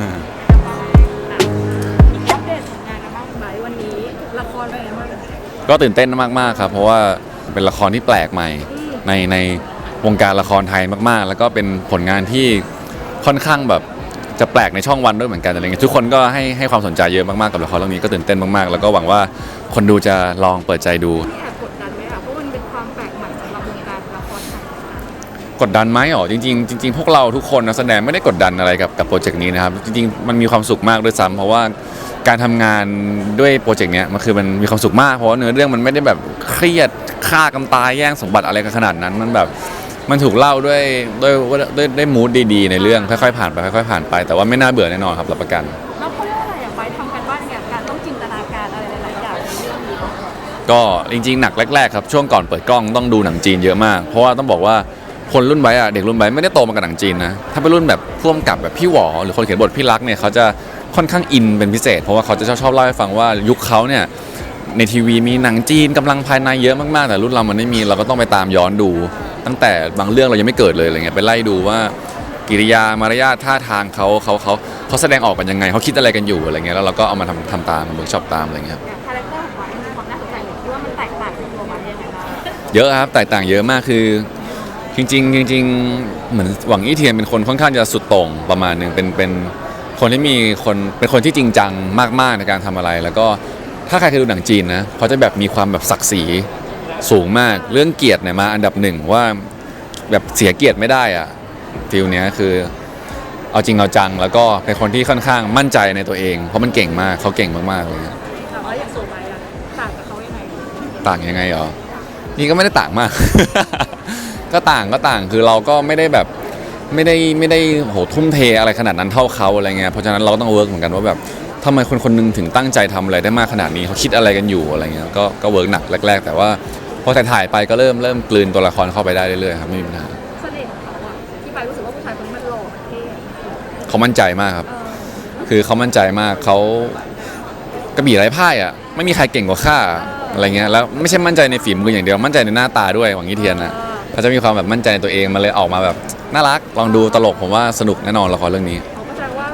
อัปเดตผลงานกันบ้างไหมวันนี้ละครเป็นไงบ้างก็ตื่นเต้นมากๆครับ เพราะว่าเป็นละครที่แปลกใหม่ในในวงการละครไทยมากๆ แล้วก็เป็นผลงานที่ค่อนข้างแบบจะแปลกในช่องวันด้วยเหมือนกันอะไรเงี้ยทุกคนก็ให้ให้ความสนใจเยอะมากๆกับละครเรื่องนี้ก็ตื่นเต้นมากๆ แล้วก็หวังว่าคนดูจะลองเปิดใจดู กดดันไหมอ๋อจริงๆจริงๆพวกเราทุกคนนักแสดงไม่ได้กดดันอะไรกับกับโปรเจกต์นี้นะครับจริงๆมันมีความสุขมากด้วยซ้ำเพราะว่าการทำงานด้วยโปรเจกต์เนี้ยมันคือมันมีความสุขมากเพราะว่าเนื้อเรื่องมันไม่ได้แบบเครียดฆ่ากันตายแย่งสมบัติอะไรกันขนาดนั้นมันแบบมันถูกเล่าด้วยด้วยด้วยด้วยมูดดีๆ ในเรื่องค่อยๆผ่านไปค่อยๆผ่านไป แต่ว่าไม่น่าเบื่อแน่นอนครับรับประกันแล้วเขาเรียกว่าอะไรอะไปทำกันบ้านเนี่ยการต้องจินตนาการอะไรหลายๆอย่างในเรื่องนี้เนาะก็จริงๆหนักแรกๆครับช่วงก่อนเปิดกล้องต้องดูหนังจีนเยอะมาก เพราะว่าต้องบอกว่า คนรุ่นไบอะเด็กรุ่นไบไม่ได้โตมากับหนังจีนนะถ้าเป็นรุ่นแบบพ่วงกับแบบพี่หวอหรือคนเขียนบทพี่รักเนี่ยเขาจะค่อนข้างอินเป็นพิเศษ เพราะว่าเขาจะชอบชอบเล่าให้ฟังว่ายุคเขาเนี่ยในทีวีมีหนังจีนกำลังภายในเยอะมากๆ แต่รุ่นเรามันไม่มีเราก็ต้องไปตามย้อนดู ตั้งแต่บางเรื่องเรายังไม่เกิดเลยอะไรเงี้ยไปไล่ดูว่ากิริยามารยาทท่าทางเขาเขาเขาเขาแสดงออกกันยังไงเขาคิดอะไรกันอยู่อะไรเงี้ยแล้วเราก็เอามาทำทำตามเวิร์กช็อปตามอะไรเงี้ยครับอย่างคาแรคเตอร์ของไบมีความน่าสนใจหรือคิดว่ามันแตกต่างจากตัวมันยังไงบ้างเยอะครับแตกต่างเยอะมากคือ จริงๆจริงๆเหมือนหวังอี้เทียนเป็นคนค่อนข้างจะสุดโต่งประมาณหนึ่งเป็นเป็นคนที่มีคนเป็นคนที่จริงจังมากๆในการทำอะไร แล้วก็ถ้าใครเคยดูหนังจีนนะเขาจะแบบมีความแบบศักดิ์ศรีสูงมากเรื่องเกียรติเนี่ยมาอันดับหนึ่งว่าแบบเสียเกียรติไม่ได้อะฟิลเนี้ยคือเอาจริงเอาจัง แล้วก็เป็นคนที่ค่อนข้างมั่นใจในตัวเอง เพราะมันเก่งมากเขาเก่งมากๆเลยแต่ว่าอย่างตัวไบอะต่างกับเขายังไงต่างยังไงเหรอนี่ก็ไม่ได้ต่างมาก ก็ต่างก็ต่างคือเราก็ไม่ได้แบบไม่ได้ไม่ได้โหทุ่มเทอะไรขนาดนั้นเท่าเขาอะไรเงี้ยเพราะฉะนั้นเราก็ต้องเวิร์กเหมือนกันว่าแบบทำไมคนคนหนึงถึงตั้งใจทำอะไรได้มากขนาดนี้เขาคิดอะไรกันอยู่อะไรเงี้ยก็ก็เวิร์กหนักแรก ๆ แต่ว่าพอถ่ายๆไปก็เริ่มเริ่มกลืนตัวละครเข้าไปได้เรื่อยๆครับไม่มีปัญหาเสน่ห์ของเขาอะที่ไปรู้สึกว่าผู้ชายคนนี้มันหล่อมันเท่เขามั่นใจมากครับเออคือเขามั่นใจมากเขากระบี่ไร้พ่ายอะไม่มีใครเก่งกว่าข้าอะไรเงี้ยแล้วไม่ใช่มั่นใจในฝีมืออย่างเดียวมั่นใจในหน้าตาด้วยหวังยี่เทียนอะ เขาจะมีความแบบมั่นใจในตัวเองมันเลยออกมาแบบน่ารักลองดูตลกผมว่าสนุกแน่นอนละครเรื่องนี้เขาก็แสดงว่า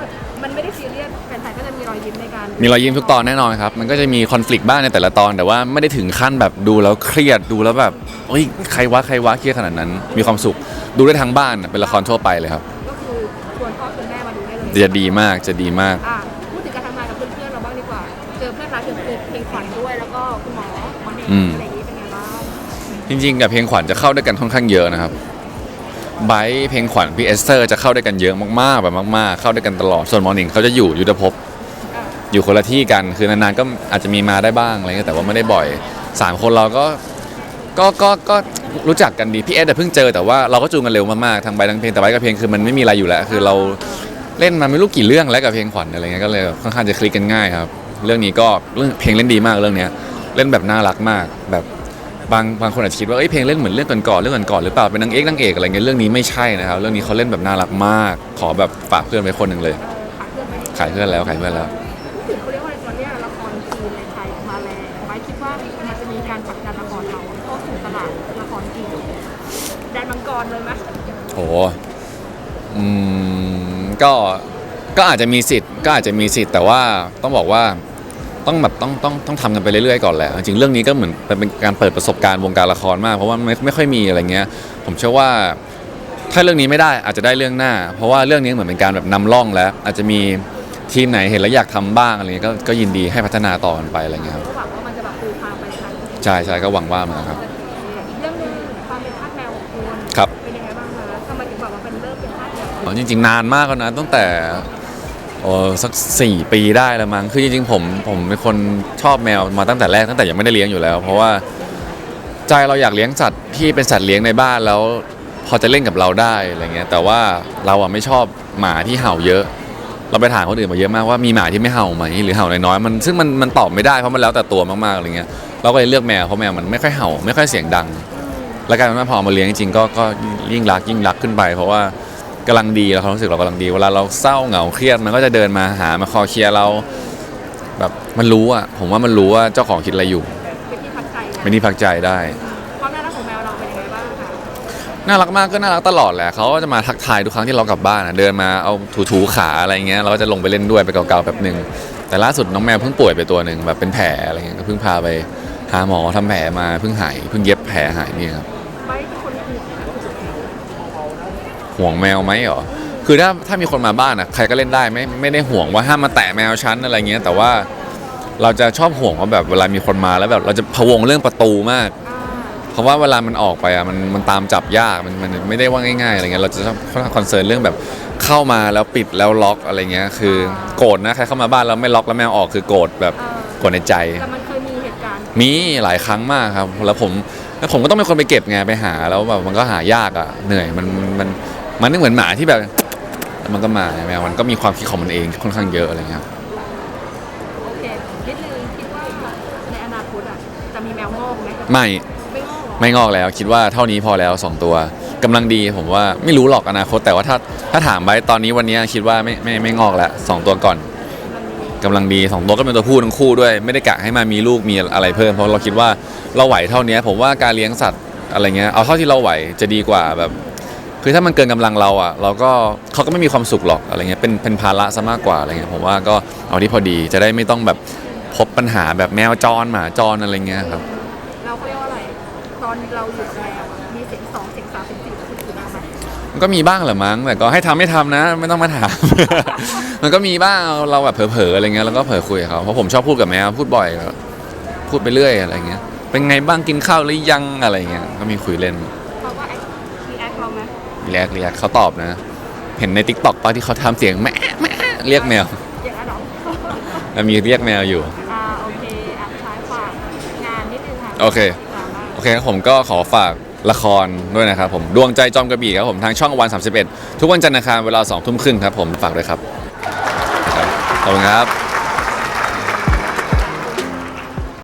มันไม่ได้ซีเรียสแฟนๆก็จะมีรอยยิ้มในการมีรอยยิ้มทุกตอนแน่นอนครับ มันก็จะมีคอน FLICT บ้างในแต่ละตอน แต่ว่าไม่ได้ถึงขั้นแบบดูแล้วเครียดดูแล้วแบบเฮ้ยใครวะใครวะเครียดขนาดนั้น มีความสุขดูได้ทั้งบ้านเป็นละครทั่วไปเลยครับ ก็คือชวนพ่อชวนแม่มาดูได้เลยจะดีมากจะดีมาก อะพูดถึงการทำงานกับเพื่อนๆเราบ้างดีกว่า เจอเพื่อนรักเจอเพลงขวัญด้วยแล้วก็คุณหมอหมอเน่งอืม อะไรอย่างนี้เป็นไงบ้าง จริงๆ กับเพลงขวัญจะเข้าด้วยกันค่อนข้างเยอะนะครับไบร์ทเพลงขวัญพี่เอสเตอร์จะเข้าด้วยกันเยอะมากๆแบบมากๆ เข้าด้วยกันตลอดส่วนมอหนิงเขาจะอยู่ยุทธภพอะอยู่คนละที่กันคือนานๆก็อาจจะมีมาได้บ้างอะไรเงี้ยแต่ว่าไม่ได้บ่อยสามคนเราก็ก็ก็ก็รู้จักกันดีพี่เอสแต่เพิ่งเจอแต่ว่าเราก็จูงกันเร็วมากๆทั้งใบทั้งเพลงแต่ใบกับเพลงคือมันไม่มีอะไรอยู่แล้ว คือเราเล่นมาไม่รู้กี่เรื่องแล้วกับเพลงขวัญอะไรเงี้ยก็เลยค่อนข้างจะคลิกกันง่ายครับ เรื่องนี้ก็เรื่องเพลงเล่นดีมากเรื่องเนี้ยเล่นแบบน่ารักมากแบบ บางบางคนอาจจะคิดว่าเอ้ยเพลงเล่นเหมือนเรื่องก่อนๆเรื่องก่อนๆหรือเปล่าเป็นนางเอกนางเอกอะไรเงี้ยเรื่องนี้ไม่ใช่นะครับเรื่องนี้เขาเล่นแบบน่ารักมาก ขอแบบฝากเพื่อนไว้คนหนึ่งเลยเออฝากเพื่อนไปขายเพื่อนแล้วขายเพื่อนแล้วพูดถึงเขาเรียกว่าอะไรตอนเนี้ยละครจีนในไทยมาแรงไว้คิดว่ามันจะมีการผลักดันละครเราเข้าสู่ตลาดละครจีนแดนมังกรเลยไหมโหอืมก็ก็อาจจะมีสิทธิ์ก็อาจจะมีสิทธิ์แต่ว่าต้องบอกว่า ต้องแบบต้องต้องต้องทำกันไปเรื่อยๆก่อนแหละจริงๆเรื่องนี้ก็เหมือนเป็นการเปิดประสบการณ์วงการละครมาก เพราะว่าไม่ไม่ค่อยมีอะไรเงี้ย ผมเชื่อว่า ถ้าเรื่องนี้ไม่ได้อาจจะได้เรื่องหน้า เพราะว่าเรื่องนี้เหมือนเป็นการแบบนำร่องแล้ว อาจจะมีทีมไหนเห็นแล้วอยากทำบ้างอะไรเงี้ยก็ก็ยินดีให้พัฒนาต่อกันไปอะไรเงี้ยครับก็หวังว่ามันจะแบบปูทางไปทางใช่ใช่ก็หวังว่าเหมือนกันครับอีกเรื่องหนึงความเป็นทาสแมวของคุณครับ เป็นยังไงบ้างคะทำไมถึงบอกว่าเป็นเริ่มเป็นทาสแมวอ๋อจริงๆนานมากแล้วนะตั้งแต่ โอ้สักสี่ปีได้แล้วมั้งคือจริงๆผมผมเป็นคนชอบแมวมาตั้งแต่แรกตั้งแต่ยังไม่ได้เลี้ยงอยู่แล้ว เพราะว่าใจเราอยากเลี้ยงสัตว์ที่เป็นสัตว์เลี้ยงในบ้านแล้วพอจะเล่นกับเราได้อะไรเงี้ยแต่ว่าเราอะไม่ชอบหมาที่เห่าเยอะ เราไปถามคนอื่นมาเยอะมากว่ามีหมาที่ไม่เห่าไหมหรือเห่าน้อยๆมันซึ่งมันมันตอบไม่ได้เพราะมันแล้วแต่ตัวมากๆอะไรเงี้ยเราก็เลยเลือกแมวเพราะแมวมันไม่ค่อยเห่าไม่ค่อยเสียงดัง แล้วกายเป็นว่พอมาเลี้ยงจริงๆก็ก็ยิ่งรักยิ่งรักขึ้นไป เพราะว่า กำลังดีแล้วความรู้สึกเรากำลังดี เวลาเราเศร้าเหงาเครียดมันก็จะเดินมาหามาคอเคลียร์เราแบบมันรู้อะผมว่ามันรู้ว่าเจ้าของคิดอะไรอยู่เป็นที่พักใจนะเป็นที่พักใจได้ ความน่ารักของแมวเราเป็นยังไงบ้างคะน่ารักมากก็น่ารักตลอดแหละเขาก็จะมาทักทายทุกครั้งที่เรากลับบ้านอะเดินมาเอาถูๆขาอะไรเงี้ยเราก็จะลงไปเล่นด้วยไปเก่าๆแบบหนึ่งแต่ล่าสุดน้องแมวเพิ่งป่วยไปตัวหนึ่งแบบเป็นแผลอะไรเงี้ยก็เพิ่งพาไปหาหมอทำแผลมาเพิ่งหายเพิ่งเย็บแผลหายนี่ครับ ไบร์ทเป็นคนอื่นนะ ห่วงแมวไหมเหรอคือถ้าถ้ามีคนมาบ้านอะใครก็เล่นได้ไม่ไม่ได้ห่วงว่าห้ามมาแตะแมวชั้นอะไรเงี้ยแต่ว่าเราจะชอบห่วงว่าแบบเวลามีคนมาแล้วแบบเราจะพะวงเรื่องประตูมากอ่าเพราะว่าเวลามันออกไปอะมันมันตามจับยากมันมันไม่ได้ว่าง่ายๆอะไรเงี้ยเราจะชอบค่อนข้างคอนเซิร์นเรื่องแบบเข้ามาแล้วปิดแล้วล็อกอะไรเงี้ยคือโกรธนะใครเข้ามาบ้านแล้วไม่ล็อกแล้วแมวออกคือโกรธแบบเออโกรธในใจ แต่มันเคยมีเหตุการณ์มีหลายครั้งมากครับ แล้วผมแล้วผมก็ต้องเป็นคนไปเก็บไงไปหาแล้วแบบมันก็หายากอะเหนื่อยมันมัน มันไม่เหมือนหมาที่แบบแล้วมันก็มาแมวมันก็มีความคิดของมันเองค่อนข้างเยอะอะไรเงี้ยครับโอเคนิดนึงคิดว่าในอนาคตอะจะมีแมวงอกไหมไม่ไม่งอกเหรอไม่งอกแล้ว คิดว่าเท่านี้พอแล้วสองตัวกำลังดีผมว่าไม่รู้หรอกอนาคต แต่ว่าถ้าถ้าถามไปตอนนี้วันนี้คิดว่าไม่ไม่ไม่งอกแล้วสองตัวก่อน มันมีกำลังดีสองตัวก็เป็นตัวผู้ทั้งคู่ด้วย ไม่ได้กะให้มามีลูกมีอะไรเพิ่ม เพราะเราคิดว่าเราไหวเท่านี้ผมว่าการเลี้ยงสัตว์อะไรเงี้ยเอาเท่าที่เราไหวจะดีกว่าแบบ คือถ้ามันเกินกำลังเราอะเราก็เขาก็ไม่มีความสุขหรอกอะไรเงี้ยเป็นเป็นภาระซะมากกว่าอะไรเงี้ยผมว่าก็เอาที่พอดีจะได้ไม่ต้องแบบพบปัญหาแบบแมวจรหมาจรอะไรเงี้ยครับเราเขาเรียกว่าอะไรตอนเราอยู่กับแมวอะมีเสียงสองเสียงสามเสียงสี่คุณคือบ้างไหมมันก็มีบ้างแหละมั้งแต่ก็ให้ทำไม่ทำนะ ไม่ต้องมาถาม มันก็มีบ้างเราแบบเผลอๆอะไรเงี้ยแล้วก็เผลอคุยกับเขาเพราะผมชอบพูดกับแมวพูดบ่อยก็พูดไปเรื่อยอะไรเงี้ยเป็นไงบ้างกินข้าวหรือยังอะไรเงี้ยก็มีคุยเล่น เขาก็แอคมีแอค เราไหมเรียกเรียกเขาตอบนะ เห็นในทิกตอกป้าที่เขาทำเสียงแม่แม่เรียกแมวอย่างนั้นเหรอแล้วมีเรียกแมวอยู่ อ่าโอเคอะท้ายฝากงานนิดนึงค่ะโอเคติดตามมากโอเคครับผมก็ขอฝากละครด้วยนะครับผมดวงใจจอมกระบี่ครับผมทางช่องวัน 31 ทุกวันจันทร์อังคารเวลา2ทุ่มครึ่งครับผมฝากด้วยครับครับขอบคุณครับ